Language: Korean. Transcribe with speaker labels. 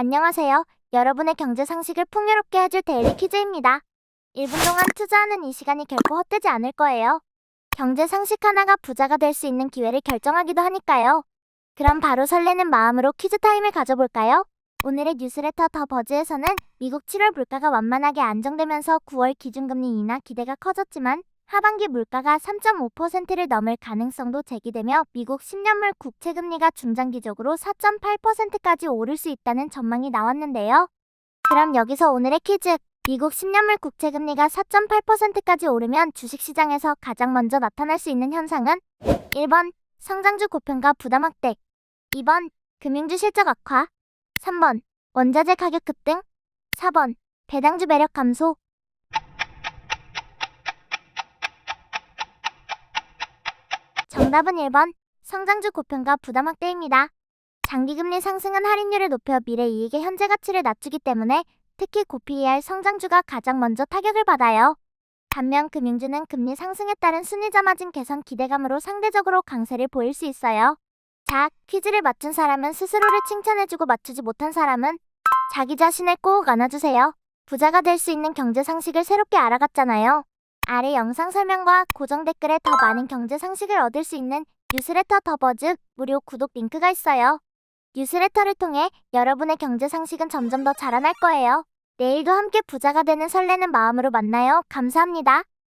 Speaker 1: 안녕하세요. 여러분의 경제 상식을 풍요롭게 해줄 데일리 퀴즈입니다. 1분 동안 투자하는 이 시간이 결코 헛되지 않을 거예요. 경제 상식 하나가 부자가 될 수 있는 기회를 결정하기도 하니까요. 그럼 바로 설레는 마음으로 퀴즈 타임을 가져볼까요? 오늘의 뉴스레터 더 버즈에서는 미국 7월 물가가 완만하게 안정되면서 9월 기준금리 인하 기대가 커졌지만 하반기 물가가 3.5%를 넘을 가능성도 제기되며 미국 10년물 국채 금리가 중장기적으로 4.8%까지 오를 수 있다는 전망이 나왔는데요. 그럼 여기서 오늘의 퀴즈. 미국 10년물 국채 금리가 4.8%까지 오르면 주식시장에서 가장 먼저 나타날 수 있는 현상은? 1번 성장주 고평가 부담 확대. 2번 금융주 실적 악화. 3번 원자재 가격 급등. 4번 배당주 매력 감소 정답은 1번 성장주 고평가 부담 확대입니다. 장기금리 상승은 할인율을 높여 미래 이익의 현재 가치를 낮추기 때문에 특히 고PER 성장주가 가장 먼저 타격을 받아요. 반면 금융주는 금리 상승에 따른 순이자 마진 개선 기대감으로 상대적으로 강세를 보일 수 있어요. 자, 퀴즈를 맞춘 사람은 스스로를 칭찬해주고 맞추지 못한 사람은 자기 자신을 꼭 안아주세요. 부자가 될 수 있는 경제 상식을 새롭게 알아갔잖아요. 아래 영상 설명과 고정 댓글에 더 많은 경제 상식을 얻을 수 있는 뉴스레터 더 버즈 무료 구독 링크가 있어요. 뉴스레터를 통해 여러분의 경제 상식은 점점 더 자라날 거예요. 내일도 함께 부자가 되는 설레는 마음으로 만나요. 감사합니다.